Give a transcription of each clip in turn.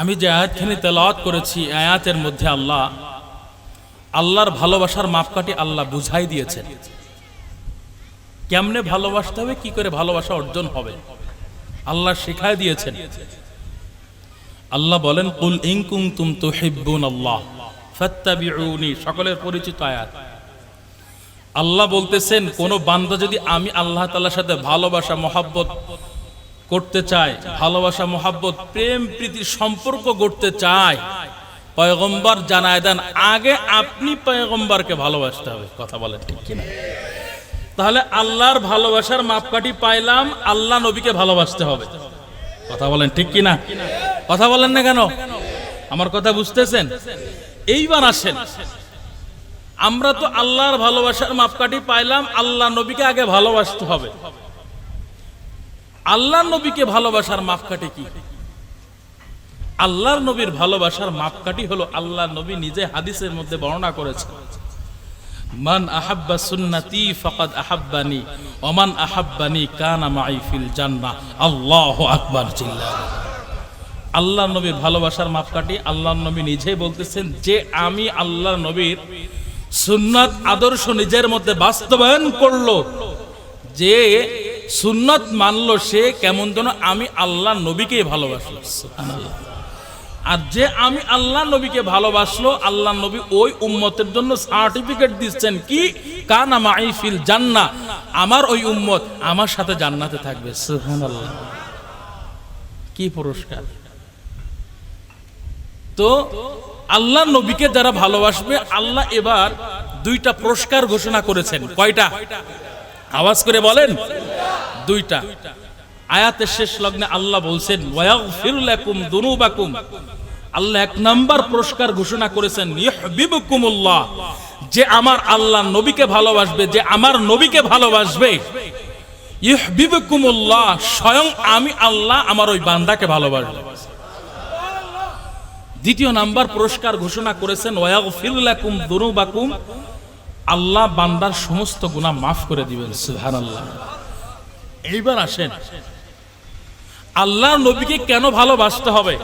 আমি যে আয়াতখানি তেলাওয়াত করেছি আয়াতের মধ্যে আল্লাহ, আল্লাহর ভালোবাসার মাপকাঠি আল্লাহ বুঝাই দিয়েছেন। কেমনে ভালোবাসতে হবে, কি করে ভালোবাসা অর্জন হবে? আল্লাহ শেখায় দিয়েছেন। আল্লাহ বলেন, কুল ইনকুম তুম তো হিব্বুন আল্লাহ সকলের পরিচিত আয়াত। আল্লাহ বলতেছেন, কোন বান্দা যদি আমি আল্লাহ তাআলার সাথে ভালোবাসা, মহাব্বত করতে চায়, ভালোবাসা, মহাব্বত, প্রেম প্রীতির সম্পর্ক গড়তে চায়। পয়গম্বর জানায় দেন, আগে আপনি পয়গম্বরকে ভালোবাসতে হবে। কথা বলেন ঠিক কিনা? তাহলে আল্লাহর ভালোবাসার মাপকাঠি পাইলাম, আল্লাহ নবীকে ভালোবাসতে হবে। কথা বলেন ঠিক কিনা? কথা বলেন না কেন? আমার কথা বুঝতেছেন? এইবার আসেন। আমরা তো আল্লাহর ভালোবাসার মাপকাঠি পাইলাম, আল্লাহ নবীকে আগে ভালোবাসতে হবে। আল্লাহ নবীকে ভালোবাসার মাপকাঠি কি? আল্লাহর নবীর ভালোবাসার মাপকাঠি হলো আল্লাহ নবী নিজে হাদিসের মধ্যে বর্ণনা করেছেন। মান আহাব্বা সুন্নতি ফাকাদ আহাব্বানি ওমান আহাব্বানি কানা মাই ফিল জান্নাহ। আল্লাহু আকবার চিল্লা আল্লাহ নবীর ভালোবাসার মাপকাঠি আল্লাহ নবী নিজেই বলতেছেন যে আমি আল্লাহ নবীর সুন্নাত আদর্শ নিজের মধ্যে বাস্তবায়ন করল, যে সুন্নাত মানলো সে কেমন যেন আমি আল্লাহ নবীকেই ভালোবাসলো। আর যে আমি আল্লাহ নবীকে ভালোবাসলো, আল্লাহ নবী ওই উম্মতের জন্য সার্টিফিকেট দিচ্ছেন কি? কানা মাই ফিল জান্না আমার ওই উম্মত আমার সাথে জান্নাতে থাকবে। কি পুরস্কার। তো আল্লাহ নবীকে যারা ভালোবাসবে, আল্লাহ এবার দুইটা পুরস্কার ঘোষণা করেছেন। কয়টা? আওয়াজ করে বলেন। দুইটা। আয়াতের শেষ লগ্নে আল্লাহ বলছেন আল্লাহ এক নাম্বার পুরস্কার ঘোষণা করেছেন যে আমার আল্লাহ নবীকে ভালোবাসবে, যে আমার নবীকে ভালোবাসবে। স্বয়ং আমি আল্লাহ, আমার ওই বান্দাকে দ্বিতীয় নাম্বার পুরস্কার ঘোষণা করেছেন দুনুবাকুম। আল্লাহ বান্দার সমস্ত গুনাহ মাফ করে দিবেন, সুবহানাল্লাহ। এইবার আসেন। আল্লাহ নবীকে কেন ভালোবাসতে হবে?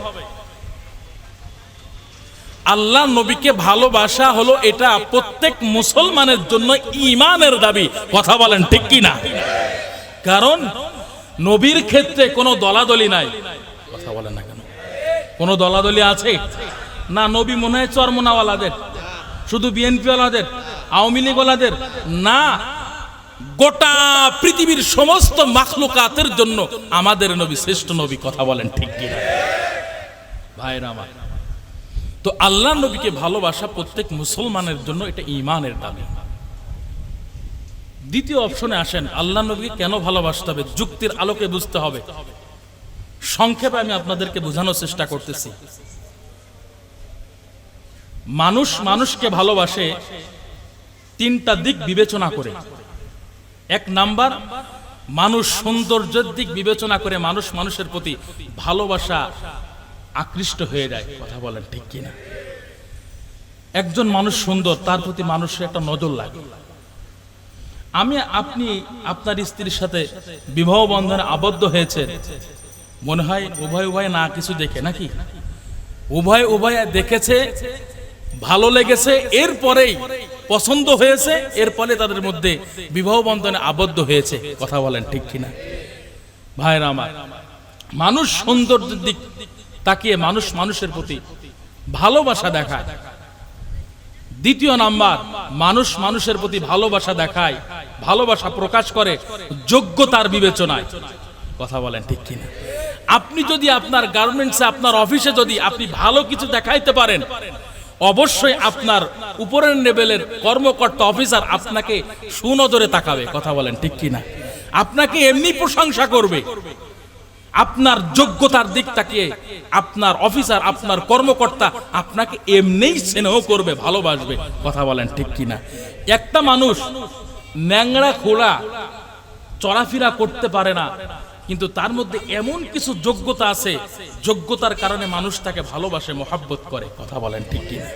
আল্লাহ নবীকে ভালোবাসা হলো এটা প্রত্যেক মুসলমানের জন্য ইমানের দাবি। কথা বলেন ঠিক কি না কারণ নবীর ক্ষেত্রে কোনো দলাদলি নাই। কথা বলেন না কেন? কোনো দলাদলি আছে? না, নবী মনে হয় চরমনাওয়ালাদের, শুধু বিএনপি ওয়ালাদের আওয়ামী লীগ ওয়ালাদের না। গোটা পৃথিবীর সমস্ত মাখলুকাতের জন্য আমাদের নবী, শ্রেষ্ঠ নবী কথা বলেন ঠিক কিনা? ভাইরা আমার, তো আল্লাহ নবীকে ভালোবাসা প্রত্যেক মুসলমানের জন্য এটা ইমানের দাবি। দ্বিতীয় অপশনে আসেন, আল্লাহ নবীকে কেন ভালোবাসতে হবে? যুক্তির আলোকে বুঝতে হবে। সংক্ষেপে আমি আপনাদেরকে বোঝানোর চেষ্টা করতেছি। মানুষ মানুষকে ভালোবাসে তিনটা দিক বিবেচনা করে। এক নাম্বার, মানুষ সৌন্দর্যের দিক বিবেচনা করে মানুষ মানুষের প্রতি ভালোবাসা আকৃষ্ট হয়ে যায়। কথা বলেন ঠিক কিনা? একজন মানুষ সুন্দর, তার প্রতি মানুষের একটা নজর লাগে। আমি, আপনি, আপনার স্ত্রীর সাথে বিবাহ বন্ধনে আবদ্ধ হয়েছে মনে হয় উভয় উভয় না কিছু দেখে, নাকি? উভয় উভয় দেখেছে, ভালো লেগেছে, এরপরেই পছন্দ হয়েছে, এর ফলে তাদের মধ্যে বিবাহ বন্ধনে আবদ্ধ হয়েছে। কথা বলেন ঠিক কিনা? ভাইরা আমার, মানুষ সৌন্দর্যের দিক তাকিয়ে মানুষ মানুষের প্রতি ভালোবাসা দেখায়। দ্বিতীয় নাম্বার, মানুষ মানুষের প্রতি ভালোবাসা দেখায়, ভালোবাসা প্রকাশ করে যোগ্যতার বিবেচনায়। কথা বলেন ঠিক কিনা? আপনি যদি আপনার গার্মেন্টসে আপনার অফিসে যদি আপনি ভালো কিছু দেখাইতে পারেন অবশ্যই আপনার উপরের লেভেলের কর্মকর্তা অফিসার আপনাকে সুনজরে তাকাবে, কথা বলেন ঠিক কিনা? আপনাকে এমনি প্রশংসা করবে। আপনার যোগ্যতার দিক তাকিয়ে আপনার অফিসার, আপনার কর্মকর্তা আপনাকে এমনিই স্নেহ করবে, ভালোবাসবে, কথা বলেন ঠিক কিনা? একটা মানুষ ন্যাংরা খোলা চলাফেরা করতে পারে না কিন্তু তার মধ্যে এমন কিছু যোগ্যতা আছে, যোগ্যতার কারণে মানুষ তাকে ভালোবাসে, মোহাব্বত করে। কথা বলেন ঠিক কিনা?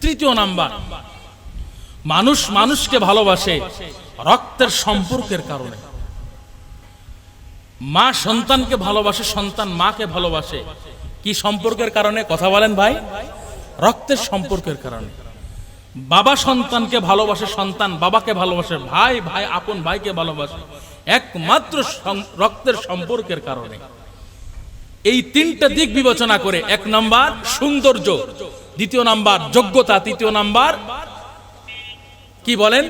তৃতীয় নাম্বার, মানুষ মানুষকে ভালোবাসে রক্তের সম্পর্কের কারণে। মা সন্তানকে ভালোবাসে, সন্তান মাকে ভালোবাসে। কি সম্পর্কের কারণে? কথা বলেন ভাই। রক্তের সম্পর্কের কারণে। বাবা সন্তানকে ভালোবাসে, সন্তান বাবাকে ভালোবাসে, ভাই ভাই, আপন ভাইকে ভালোবাসে। একমাত্র রক্তের সম্পর্কের কারণে। এই তিনটা দিক বিবেচনা করে এক নাম্বার সৌন্দর্য, দ্বিতীয় নাম্বার যোগ্যতা, তৃতীয় নাম্বার কি বলেন?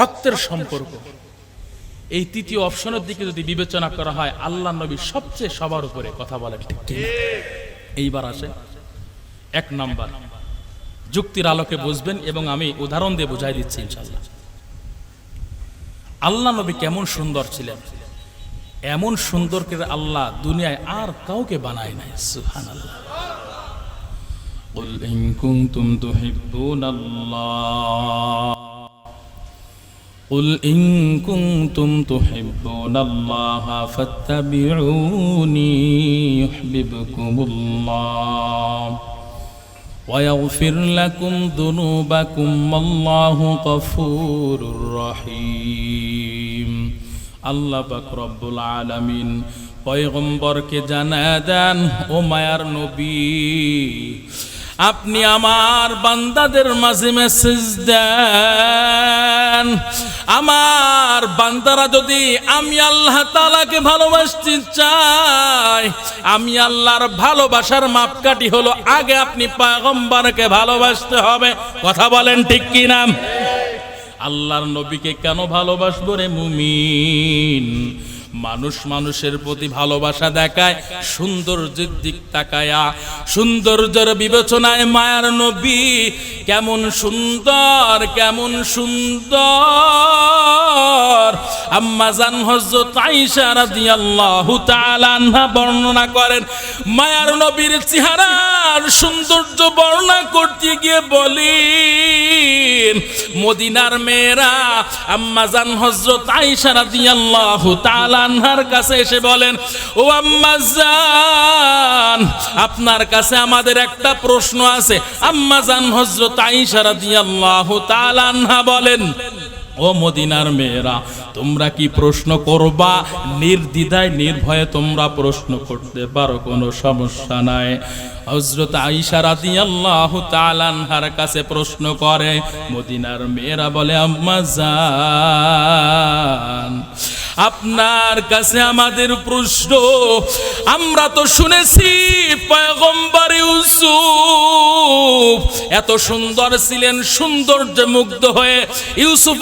রক্তের সম্পর্ক। এই তৃতীয় অপশনের দিকে যদি বিবেচনা করা হয়, আল্লাহ নবী সবচেয়ে সবার উপরে কথা বলেন এইবার আসে এক নাম্বার, যুক্তির আলোকে বুঝবেন এবং আমি উদাহরণ দিয়ে বুঝাই দিচ্ছি ইনশাল্লাহ আল্লাহ নবী কেমন সুন্দর ছিলেন এমন সুন্দর করে আল্লাহ দুনিয়ায় আর কাউকে বানায় নাই সুবহানাল্লাহ قل إن كنتم تحبون الله قل إن كنتم تحبون الله فاتبعوني يحببكم الله ويغفر لكم ذنوبكم والله غفور رحيم আল্লাহ পাক রব্বুল আলামিন পয়গম্বরকে জানা দেন ও মায়ার নবী আপনি আমার বান্দাদের মাঝে মেসেজ দেন। আমার বান্দারা যদি আমি আল্লাহ তালাকে ভালোবাসতে চাই, আমি আল্লাহর ভালোবাসার মাপকাঠি হলো আগে আপনি পাগম্বরকে ভালোবাসতে হবে। কথা বলেন ঠিক কি নাম আল্লাহর নবীকে কেন ভালোবাসবো রে মুমিন? মানুষ মানুষের প্রতি ভালোবাসা দেখায়, সৌন্দর্যের দিক তাকায়া, সৌন্দর্যের বিবেচনায় মায়ার নবী কেমন সুন্দর কেমন সুন্দর। আম্মা জান হযরত আয়েশা রাদিয়াল্লাহু বর্ণনা করেন, মায়ার নবীর চেহারার সৌন্দর্য বর্ণনা করতে গিয়ে বলেন, মদিনার মেয়েরা, আম্মা জান হযরত আয়েশা রাদিয়াল্লাহু তাআলা আনহার কাছে এসে বলেন, ও আম্মা জান আপনার কাছে আমাদের একটা প্রশ্ন আছে। আম্মাজান হযরত আয়েশা রাদিয়াল্লাহু তাআলা আনহা বলেন, ও মদিনার মেয়েরা, তোমরা কি প্রশ্ন করবা? নির্দ্বিধায়, নির্ভয়ে তোমরা প্রশ্ন করতে পারো, কোনো সমস্যা নাই। হজরত আইসা রাদি আল্লাহ তালানহার কাছে প্রশ্ন করে, মদিনার মেয়েরা বলে আম্মা জান আপনার কাছে আমাদের প্রশ্ন, আমরা তো শুনেছি পয়গম্বর ইউসুফ এত সুন্দর ছিলেন সৌন্দর্যে মুগ্ধ হয়ে ইউসুফ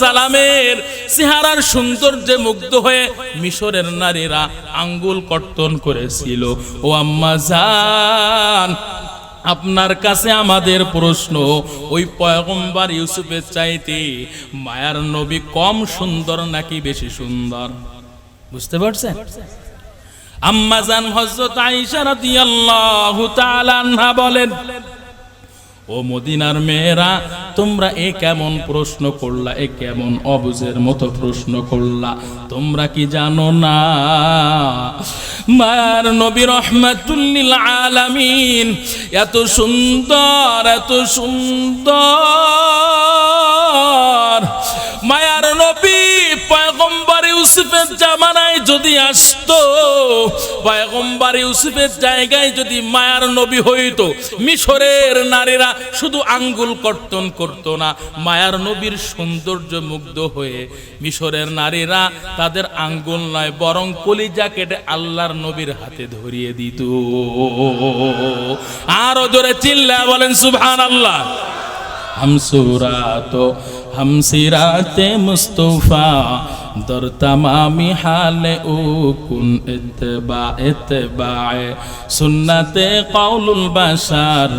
সালামের চেহারার সৌন্দর্যে মুগ্ধ হয়ে মিশরের নারীরা আঙ্গুল কর্তন করেছিল। ও আম্মা জান আপনার কাছে আমাদের প্রশ্ন, ওই পয়গম্বর ইউসুফের চাইতে মায়ার নবী কম সুন্দর নাকি বেশি সুন্দর? বুঝতে পারছেন? আম্মাজান হজরত আয়েশা রাদিয়াল্লাহু তাআলা বলেন ও মদিনার মেয়েরা, তোমরা এ কেমন প্রশ্ন করলা, এ কেমন অবুজের মতো প্রশ্ন করলা? তোমরা কি জানো না? মায়ার নবী রহমাতুল্লিল আলামিন, এত সুন্দর এত সুন্দর যদি আসতো, পয়গম্বার ইউসুফের জায়গায় যদি মায়ার নবী হইতো, মিশরের নারীরা শুধু আঙ্গুল কর্তন করত না, মায়ার নবীর সৌন্দর্য মুগ্ধ হয়ে মিশরের নারীরা তাদের আঙ্গুল নয়, বরং কলিজা কেটে আল্লাহর নবীর হাতে ধরিয়ে দিত। আরও জোরে চিল্লা বলেন সুবহান আল্লাহ আমসুরা তো ہم سرات مصطفیٰ در تمام حال او کن اتباع اتباع سنت قول البشر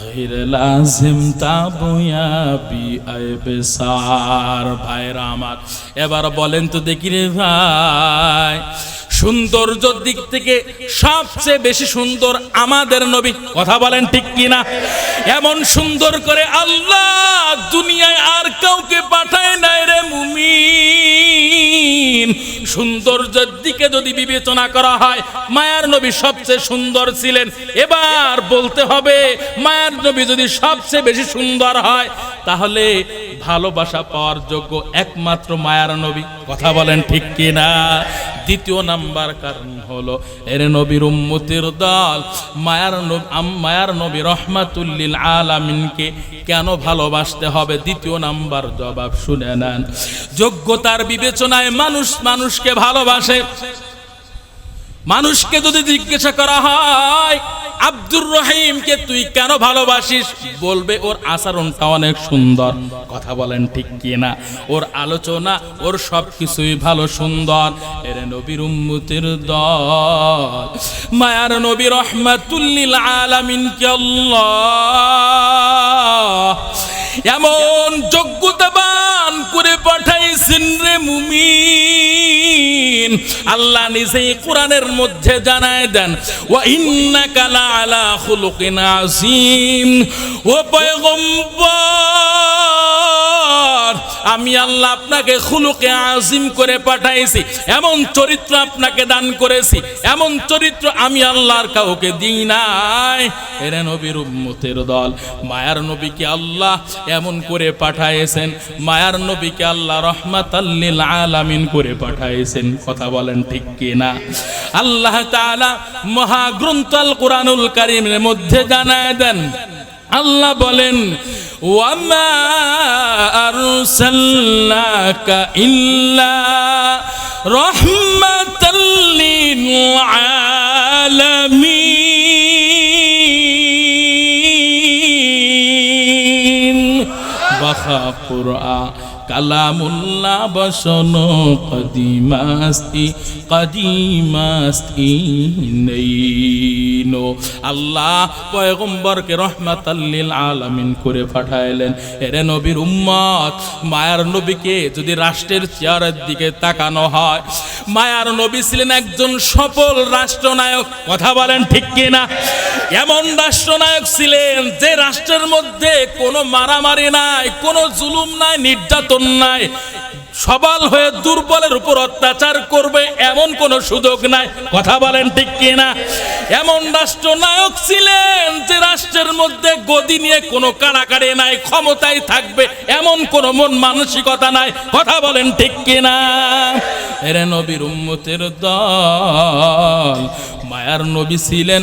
غیر لازم تابو یا بی عیب سار بھائی رامات এবার বলেন তো দেখি রে ভাই সৌন্দর্যর দিক থেকে সবচেয়ে বেশি সুন্দর আমাদের নবী। কথা বলেন ঠিক কিনা? এমন সুন্দর করে আল্লাহ দুনিয়ায় আর কাউকে পাঠায় নাই রে মুমিন। সৌন্দর্যের দিকে যদি বিবেচনা করা হয়, মায়ার নবী সবচেয়ে সুন্দর ছিলেন। এবার বলতে হবে, মায়ার নবী যদি সবচেয়ে বেশি সুন্দর হয় তাহলে ভালোবাসা পাওয়ার যোগ্য একমাত্র মায়ার নবী। কথা বলেন ঠিক কি না দ্বিতীয় নাম্বার কারণ হলো, এর নবীর উম্মতির দল, মায়ার মায়ার নবী রহমাতুল্লিল আলামিনকে কেন ভালোবাসতে হবে? দ্বিতীয় নাম্বার জবাব শুনে নেন। যোগ্যতার বিবেচনায় মানুষ মানুষকে ভালোবাসে। মানুষকে যদি জিজ্ঞাসা করা হয়, আব্দুর রহিমকে তুই কেন ভালোবাসিস? বলবে, ওর আচরণটা অনেক সুন্দর। কথা বলেন ঠিক কি না ওর আলোচনা, ওর সব কিছুই ভালো, সুন্দর। এর নবীর উম্মতির দল। মায়ার নবী রহমাতুল্লিল আলামিনকে আল্লাহ এমন যোগ্যতাবান করে পাঠাইছেন রে মুমিন। আল্লাহ নিজেই কোরআনের মধ্যে জানায় দেন ওয়া ইন্নাকা লাআলা খুলুকিন আযীম। ও পয়গম্বর আমি আল্লাহ আপনাকে খুলুকে আজিম করে পাঠাইছি। এমন চরিত্র আপনাকে দান করেছি। এমন চরিত্র আমি আল্লাহর কাউকে দিই নাই। এর নবীর উম্মতের দল, মায়ার নবীকে আল্লাহ এমন করে পাঠাইছেন। মায়ার নবীকে আল্লাহ রহমাতাল্লিল আলামিন করে পাঠাইছেন। কথা বলেন ঠিক কি না আল্লাহ তাআলা মহাগ্রন্থ আল কোরআনুল কারীমের মধ্যে জানায় দেন। আল্লাহ বলেন وما أرسلناك إلا رحمة للعالمين. بخا قرآن كلام الله بشر قديم أستي আল্লাহ পয়গম্বরকে রহমাতাল্লিল আলামিন করে পাঠাইলেন। এরে নবীর উম্মত, মায়ার নবীকে যদি রাষ্ট্রের চেয়ারের দিকে তাকানো হয়, মায়ার নবী ছিলেন একজন সফল রাষ্ট্রনায়ক। কথা বলেন ঠিক কিনা? এমন রাষ্ট্রনায়ক ছিলেন যে রাষ্ট্রের মধ্যে কোনো মারামারি নাই, কোনো জুলুম নাই, নির্যাতন নাই। সবাল হয়ে দুর্বলের উপর অত্যাচার করবে এমন কোনো সুযোগ নাই। কথা বলেন ঠিক কিনা? এমন রাষ্ট্রনায়ক ছিলেন যে রাষ্ট্রের মধ্যে গদি নিয়ে কোনো কাড়াকাড়ি নাই, ক্ষমতায় থাকবে এমন কোনো মন মানসিকতা নাই। কথা বলেন ঠিক কিনা? এরে নবীর উম্মতের দল, মায়ার নবী ছিলেন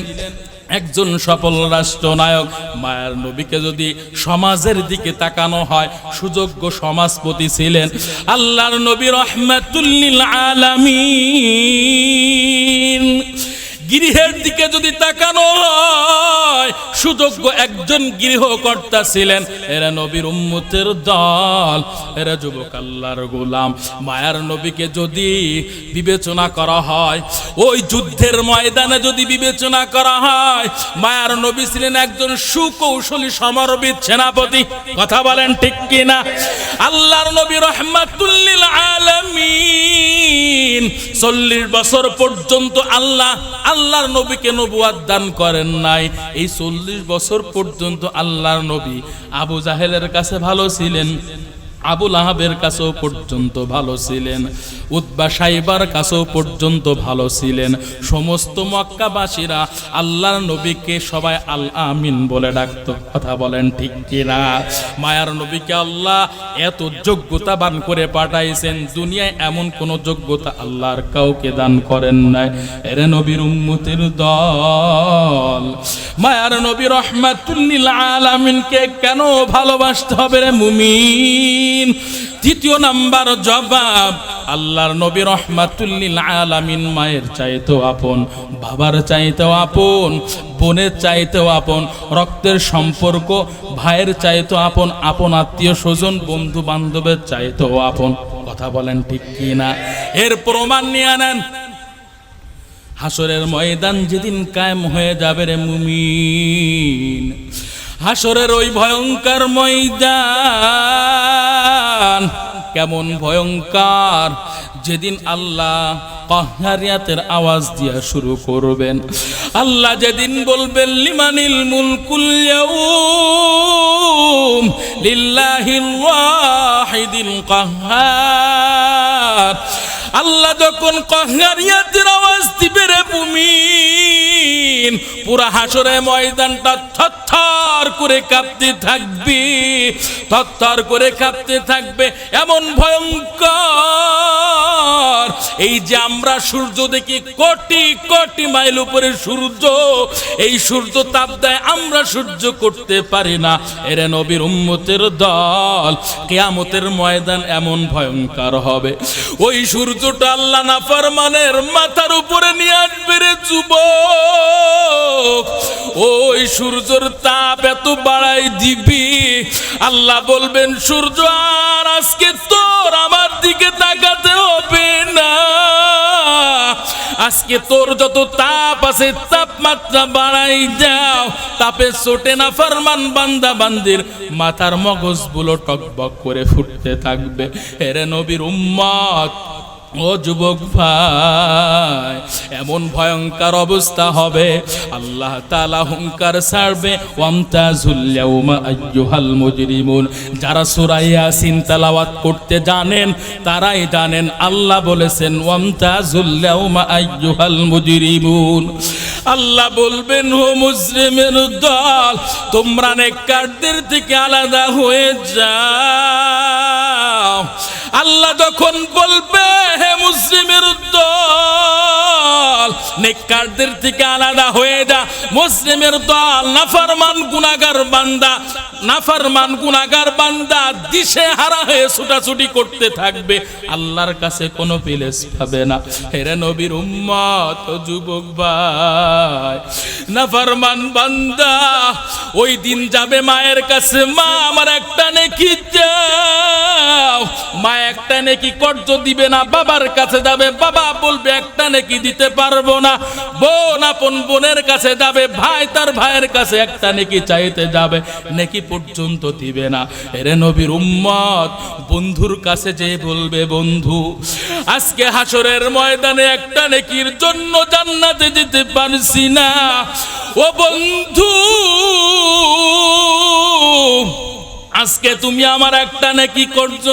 একজন সফল রাষ্ট্রনায়ক, মায়ার নবীকে যদি সমাজের দিকে তাকানো হয়, সুযোগ্য সমাজপতি ছিলেন আল্লাহর নবী রহমাতুল্লিল আলামিন। গৃহের দিকে যদি তাকানো হয় সুযোগ্য একজন গৃহকর্তা ছিলেন। এরা নবীর উম্মতের দল। এরা যুবক আল্লাহর গোলাম। মায়ার নবীকে যদি বিবেচনা করা হয়, ওই যুদ্ধের ময়দানে যদি বিবেচনা করা হয়, মায়ার নবী ছিলেন একজন সুকৌশলী সমরবিদ সেনাপতি। কথা বলেন ঠিক কিনা? আল্লাহর নবী রহমাতুল্লিল আলামিন। চল্লিশ বছর পর্যন্ত আল্লাহ, আল্লাহর নবীকে নবুয়াদ দান করেন নাই। এই চল্লিশ বছর পর্যন্ত আল্লাহর নবী আবু জাহেলের কাছে ভালো ছিলেন। আবুল আহাবের কাছেও পর্যন্ত ভালো ছিলেন উদ্বা সাইবার কাছেও পর্যন্ত ভালো ছিলেন। সমস্ত মক্কাবাসীরা আল্লাহর নবীকে সবাই আল আমিন বলে ডাকত। কথা বলেন ঠিক কিনা? মায়ার নবীকে আল্লাহ এত যোগ্যতা বান করে পাঠাইছেন, দুনিয়ায় এমন কোন যোগ্যতা আল্লাহর কাউকে দান করেন নাই। এরে নবীর উম্মতের দল। মায়ার নবী রহমাতুল্লিল আলামিনকে কেন ভালোবাসতে হবে রে মুমিন? তৃতীয় নাম্বার জবাব, আল্লাহর নবী রহমাতুল্লিল আলামিন মায়ের চাইতেও আপন, বাবার চাইতেও আপন, বোনের চাইতেও আপন, রক্তের সম্পর্ক, ভাইয়ের চাইতেও আপন আপন আত্মীয় স্বজন বন্ধু বান্ধবের চাইতেও আপন। কথা বলেন ঠিক কি না এর প্রমাণ নিয়ে আনেন। হাসরের ময়দান যেদিন কায়েম হয়ে যাবে রে মুমিন। হাসরের ওই ভয়ঙ্কর ময়দান। কেমন ভয়ঙ্কর। যেদিন আল্লাহ কাহারিয়াতের আওয়াজ দিয়া শুরু করবেন। আল্লাহ যেদিন বলবেন, লিমানিল মুলকুল লিল্লাহিল ওয়াহিদিল কাহ্হার আল্লাহ যখন কাহারিয়াতের আওয়াজ দিবে রে দিন পুরা হাসরে ময়দানটা থরথর করে কাঁপতে থাকবে, থরথর করে কাঁপতে থাকবে, এমন ভয়ঙ্কর। এই যে আমরা সূর্য দেখি কোটি কোটি মাইল উপরে সূর্য, এই সূর্য তাপ দেয়, আমরা সূর্য করতে পারি না। এরে নবীর উম্মতের দল, কেয়ামতের ময়দান এমন ভয়ঙ্কর হবে। ওই সূর্যটা আল্লাহ নাফরমানের মাথার উপরে নিয়ে আসবে রে যুবক। ওই সূর্যর তাপ এত বাড়াই দিবি। আল্লাহ বলবেন, সূর্য, আর আজকে তোর আমার দিকে তাকাতে হবে না। আজকে তোর যত তাপ আছে, তাপমাত্রা বাড়াই যাও। তাপে চোটে না ফরমান বান্দা বান্দির, মাথার মগজগুলো টকবক করে ফুটতে থাকবে। এরে নবীর উম্মত ও যুবক ভাই, এমন ভয়ঙ্কর অবস্থা হবে। আল্লাহ তাআলা হুঙ্কার ছাড়বে। মুজরিমুন। যারা সূরা ইয়াসিন তেলাওয়াত করতে জানেন, তারাই জানেন আল্লাহ বলেছেন ওয়ামতাজুল ইয়াউমা আইয়ুহাল মুজরিমুন। আল্লাহ বলবেন, ও মুসলিমের দল, তোমরা নেককারদের থেকে আলাদা হয়ে যাও। আল্লাহ যখন বলবে, হে মুসলিমের দল, নেককারদের থেকে আলাদা হয়ে যা। মুসলিমের দল, নাফরমান গুনাগার বান্দা, নাফরমান গুনাগার বান্দা দিশে হারা হয়ে ছুটাছুটি করতে থাকবে। আল্লাহর কাছে কোনো প্লেস পাবে না। হেরে নবীর উম্মত, যুবক ভাই, নাফরমান বান্দা, ওই দিন যাবে মায়ের কাছে, মা, আমার একটা নেকি দাও। মা একটা নেকি কর্জ দিবে না, বাবার কাছে যাবে, বাবা বলবে একটা দিতে পারব না। বোন আপন বোনের কাছে যাবে, ভাই তার ভাইয়ের কাছে একটা চাইতে যাবে পর্যন্ত দিবে না। এরে নবীর উম্মত, বন্ধুর কাছে যে বলবে, বন্ধু, আজকে হাসরের ময়দানে একটা নেকির জন্য জান্নাতে যেতে পারছি না। ও বন্ধু, আজকে তুমি আমার একটা নাকি কর্জ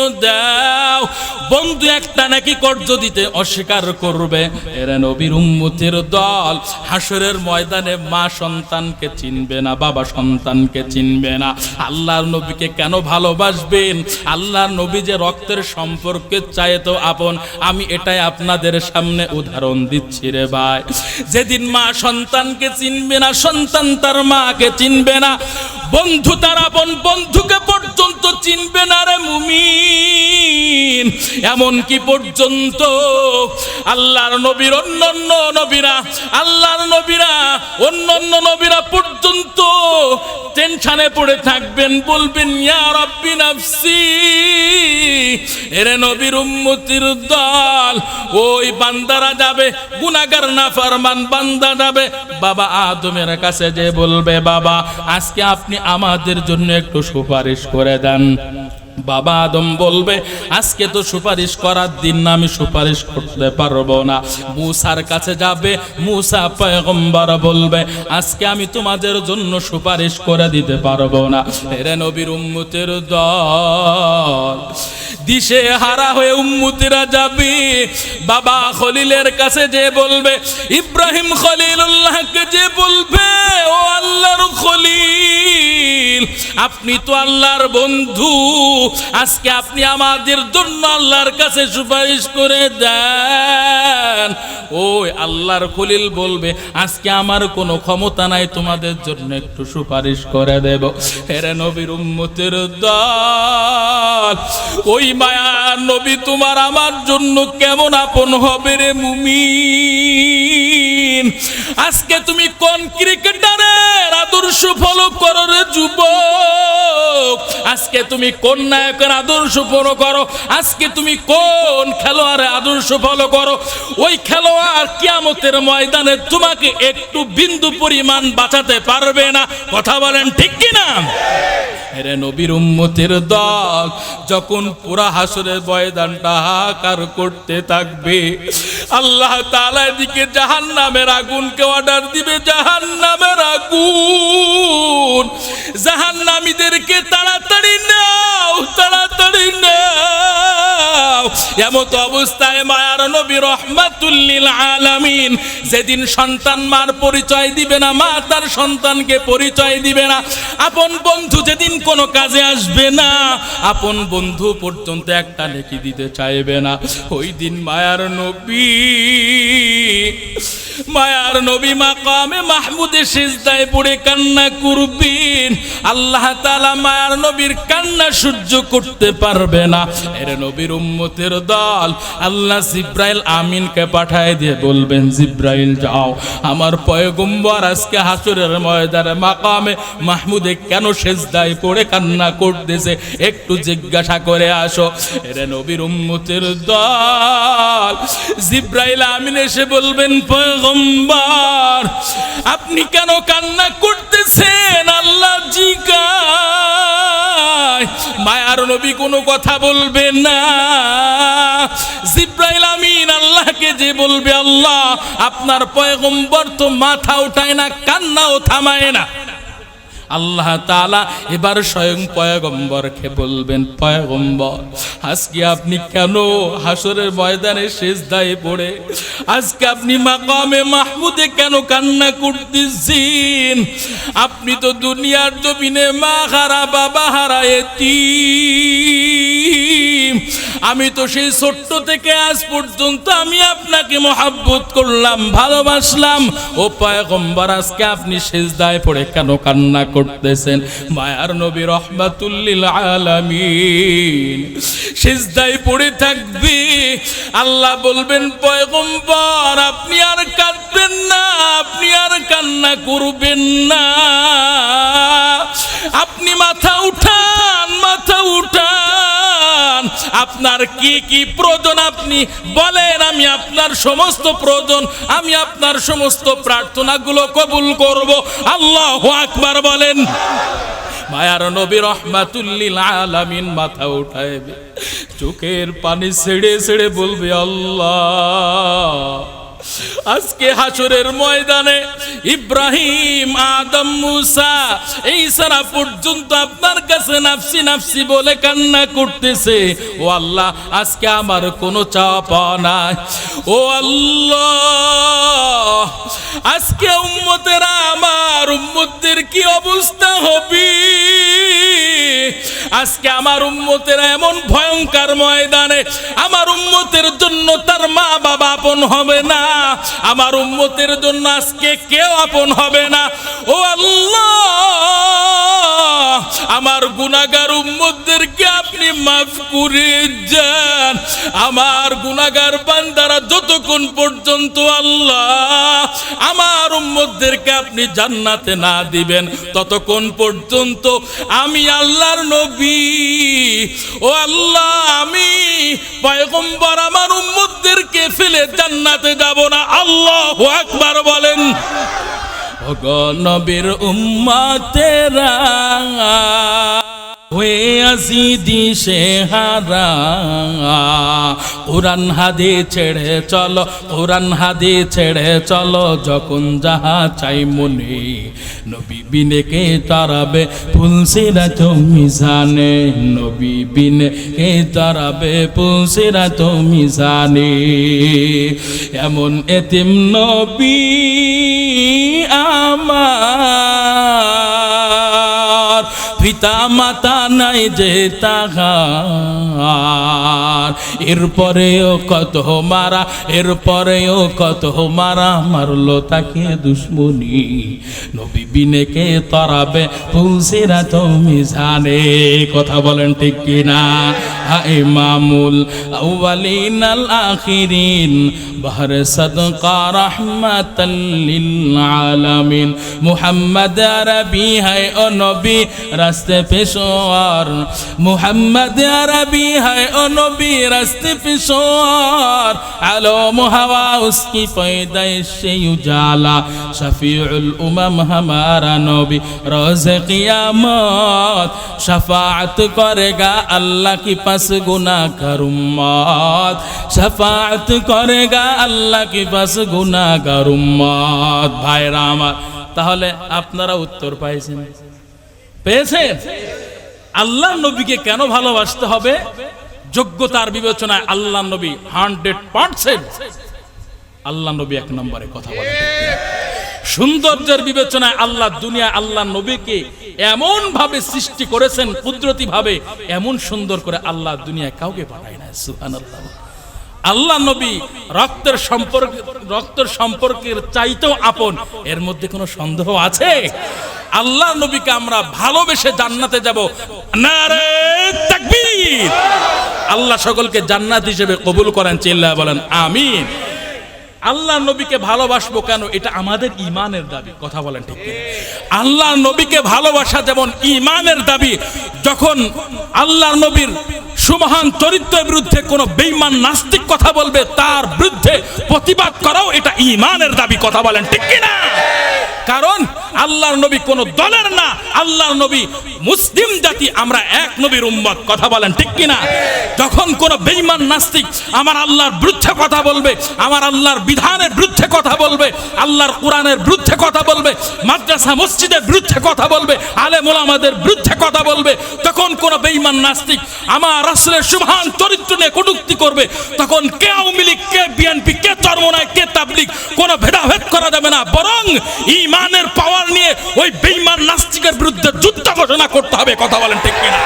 now. বন্ধু একটা নাকি কর্য দিতে অস্বীকার করবে। এরা নবীর উম্মতের দল হাসরের ময়দানে মা সন্তানকে চিনবে না, বাবা সন্তানকে চিনবে না। আল্লাহর নবীকে কেন ভালোবাসবেন? আল্লাহর নবী যে রক্তের সম্পর্কে চায় তো আপন। আমি এটাই আপনাদের সামনে উদাহরণ দিচ্ছি রে ভাই। যেদিন মা সন্তানকে চিনবে না, সন্তান তার মাকে চিনবে না। বন্ধু তার আপন বন্ধুকে পর্যন্ত চিনবে না রে মুমিন। এমন কি পর্যন্ত আল্লাহর নবীর অন্যান্য নবীরা, আল্লাহর নবীরা, অন্যান্য নবীরা পর্যন্ত টেনশনে পড়ে থাকবেন, বলবেন, ইয়া রাব্বি নাফসি, এরে নবীর উম্মতির দল, ওই বান্দারা যাবে, গুনাহগার না ফরমান বান্দা যাবে, বাবা আদমের কাছে যে বলবে, বাবা, আজকে আপনি আমাদের জন্য একটু সুপারিশ করে দেন। বাবা আদম বলবে, আজকে তো সুপারিশ করার দিন না, আমি সুপারিশ করতে পারব না। মুসার কাছে যাবে, মুসা পয়গম্বর বলবে, আজকে আমি তোমাদের জন্য সুপারিশ করে দিতে পারব না। এরে নবীর উম্মতের দল, দিশে হারা হয়ে উম্মতিরা যাবে। বাবা খলিলের কাছে যে বলবে, ইব্রাহিম খলিলুল্লাহকে যে বলবে, ও আল্লাহর খলিল, আপনি তো আল্লাহর বন্ধু আজকে আপনি আমাদের জন্য আল্লাহর কাছে সুপারিশ করে দেন। ওই আল্লাহর খলিল বলবে, আজকে আমার কোনো ক্ষমতা নাই, তোমাদের জন্য একটু সুপারিশ করে দেব। হেরে নবীর উম্মতের দল, ওই মায়া নবী তোমার আমার জন্য কেমন আপন হবে রে মুমিন? আজকে তুমি কোন ক্রিকেটারের আদর্শ ফলো করো রে যুবক। আজকে তুমি কোন নায়কের আদর্শ ফলো করো? আজকে তুমি কোন খেলোয়াড়ের আদর্শ ফলো করো? ওই খেলোয়াড় কিয়ামতের ময়দানে তোমাকে একটু বিন্দু পরিমাণ বাঁচাতে পারবে না। কথা বলেন ঠিক কিনা? রে নবীর উম্মতের দল, যখন পুরা হাসরের ময়দানটা হাহাকার করতে থাকবে, আল্লাহ তালা দিকে জাহান্নামের আগুনকে অর্ডার দিবে, জাহান্নামের আগুন। জাহান্নামীদেরকে নামীদেরকে নাও এমত অবস্থায় মায়ার নবী রহমাতুল্লিল আলামিন। যেদিন সন্তান মার পরিচয় দিবে না, মা তার সন্তানকে পরিচয় দিবে না। আপন বন্ধু যেদিন কোনো কাজে আসবে না, আপন বন্ধু পর্যন্ত একটা নেকি দিতে চাইবে না। ওই দিন মায়ার নবী মায়ার নবী মাকামে মাহমুদে সিজদায় পড়ে কান্না করবেন। আল্লাহ তাআলা মায়ার নবীর কান্না সহ্য করতে পারবে না। এর নবীর উম্মতের দল। আল্লাহ জিব্রাইল আমিনকে পাঠায় দিয়ে বলবেন, জিব্রাইল যাও। আমার পয়গম্বর আজকে হাসুরের ময়দানে মাকামে মাহমুদে কেন সেজদায় পড়ে কান্না করতেছে? একটু জিজ্ঞাসা করে আসো। এর নবীর উম্মতের দল। জিব্রাইল আমিন এসে বলবেন, পয়গম্বর, আপনি কেন কান্না করতেছেন? আল্লাহ জিগায় মায়ার নবী কোনো কথা বলবেন না। জিব্রাইল আমিন আল্লাহকে যে বলবে, আল্লাহ, আপনার পয়গম্বর তো মাথা উঠায় না, কান্নাও থামায় না। আল্লাহ তালা এবার স্বয়ং পয়গম্বরকে বলবেন, পয়গম্বর, আজকে আপনি কেন হাসরের ময়দানে শেষ দায়ে পড়ে? আজকে আপনি মাকামে মাহমুদে কেন কান্না করতেছেন? আপনি তো দুনিয়ার জমিনে মা হারা, বাবা হারা এতিম। আমি তো সেই ছোট্ট থেকে আজ পর্যন্ত আমি আপনাকে মহাব্বত করলাম, ভালোবাসলাম। ও পয়গম্বর, আজকে আপনি সেজদায় পড়ে কেন কান্না করতেছেন? মায়ার নবী রহমাতুল্লিল আলামিন। সেজদায় পড়ে থাকবে। আল্লাহ বলবেন, পয়গম্বর, আপনি আর কাঁদবেন না, আপনি আর কান্না করবেন না। আপনি মাথা উঠান মাথা উঠান। আপনার কি কি প্রয়োজন আপনি বলেন, আমি আপনার সমস্ত প্রয়োজন, আমি আপনার সমস্ত প্রার্থনাগুলো কবুল করব। আল্লাহ আকবার বলেন। মায়ার নবী রহমাতুল্লিল আলামিন মাথা উঠাইবে, চোখের পানি ছেড়ে ছেড়ে বলবে, আল্লাহ। আজকে হাসরের ময়দানে ইব্রাহিম, আদম, মুসা এই সারা পর্যন্ত আপনার কাছে নাফসি নাফসি বলে কান্না করতেছে। ও আল্লাহ, আজকে আমার কোনো চাওয়া নাই। ও আল্লাহ, আজকে উম্মতেরা আমার উম্মতদের কি অবস্থা হবে? আজকে আমার উম্মতেরা এমন ভয়ঙ্কর ময়দানে আমার উম্মতের জন্য তার মা বাবা আপন হবে না। আমার উম্মতের জন্য আজকে কেউ আপন হবে না। ও আল্লাহ, আমার গুনাগার উম্মতদেরকে আপনি মাফ করে যান আমার গুনাগার বান্দারা যতক্ষণ পর্যন্ত আল্লাহ আমার উম্মতদেরকে আপনি জান্নাতে না দিবেন, ততক্ষণ পর্যন্ত আমি আল্লাহর নবী। ও আল্লাহ, আমি পয়গম্বর আমার উম্মতদেরকে ফেলে জান্নাতে যাব না। আল্লাহ আকবার বলেন। নবীর উম্মতেরা। হয়ে আসি দিশে হারা। কোরআন হাদি ছেড়ে চলো, কোরআন হাদি ছেড়ে চলো, যখন যাহা চাই মনে। নবী বিনে কে তারাবে ফুলসিরা তুমি জানে। নবী বিনে কে তারাবে ফুলসিরা তুমি জানে। এমন এতিম নবী আমার পিতা মাতা নাই যে তাহার। এরপরেও কত মারা, এরপরেও কত মারা, মারলো তাকে দুশ্মনি। নবী বিনেকে তরাবে, পুলসেরা তুমি জানে কথা বলেন ঠিক কিনা? ইমামুল আউয়ালিন আল আখিরিন, বাহর সদকা রাহমাতাল লিল আলামিন। মুহাম্মদ আরবি, হায় ও নবী, রাস রাস্তে পেশোয়ার। মুহাম্মদ আরবি হায় ও নবী রাস্তে পেশোয়ার। আলো হাওয়া উসকি পয়দাইশ উজালা। শফিউল উমাম হামারা নবী রোজ কিয়ামত। শফাআত করেগা আল্লাহ কি পাস গুনা করুম্মত শফাআত করেগা আল্লাহ কি পাস গুনা করুম্মত ভাইরা আমার, তাহলে আপনারা উত্তর পাইছেন। পেয়েছেন আল্লাহ নবীকে কেন ভালোবাসতে হবে? যোগ্যতার বিবেচনায় আল্লাহ নবী হান্ড্রেড পার্সেন্ট আল্লাহ নবী এক নম্বরে কথা বলে সৌন্দর্যের বিবেচনায় আল্লাহ দুনিয়া আল্লাহ নবীকে এমন ভাবে সৃষ্টি করেছেন কুদরতি ভাবে এমন সুন্দর করে আল্লাহ দুনিয়া কাউকে পাঠায় না সুবহানাল্লাহ। আল্লাহ নবী রক্তের সম্পর্ক রক্তের সম্পর্কের চাইতেও আপন। এর মধ্যে কোনো সন্দেহ আছে? আল্লাহ নবীকে আমরা ভালোবেসে জান্নাতে যাব। আল্লাহ সকলকে জান্নাত হিসেবে কবুল করেন চিল্লা বলেন, আমিন। আল্লাহ নবীকে ভালোবাসবো কেন? এটা আমাদের ইমানের দাবি। কথা বলেন ঠিক? আল্লাহ নবীকে ভালোবাসা যেমন ইমানের দাবি যখন আল্লাহ নবীর সুমহান চরিত্রের বিরুদ্ধে কোনো বেইমান নাস্তিক কথা বলবে, তার বিরুদ্ধে প্রতিবাদ করাও এটা ইমানের দাবি, কথা বলেন ঠিক কিনা? কারণ আল্লাহর নবী কোন দলের না। আল্লাহর নবী মুসলিম জাতি, আমরা এক নবীর উম্মত। কথা বলেন ঠিক কিনা? যখন কোন বেঈমান নাস্তিক আমার আল্লাহর বিরুদ্ধে কথা বলবে, আমার আল্লাহর বিধানের বিরুদ্ধে কথা বলবে, আল্লাহর কোরআনের বিরুদ্ধে কথা বলবে, মাদ্রাসা মসজিদের বিরুদ্ধে কথা বলবে আলে মোলামাদের বিরুদ্ধে কথা বলবে, তখন কোন বেঈমান নাস্তিক আমার রাসূলের সুবহান চরিত্র নিয়ে কটুক্তি করবে, তখন কে আওয়ামী লীগ, কে বিএনপি, কে চরমনায়, কে তাবলিগ, কোনো ভেদাভেদ করা যাবে না। বরং ইমানের পাওয়ার নিয়ে ওই বেইমান নাস্তিকের বিরুদ্ধে যুদ্ধ ঘোষণা করতে হবে, কথা বলেন ঠিক কিনা?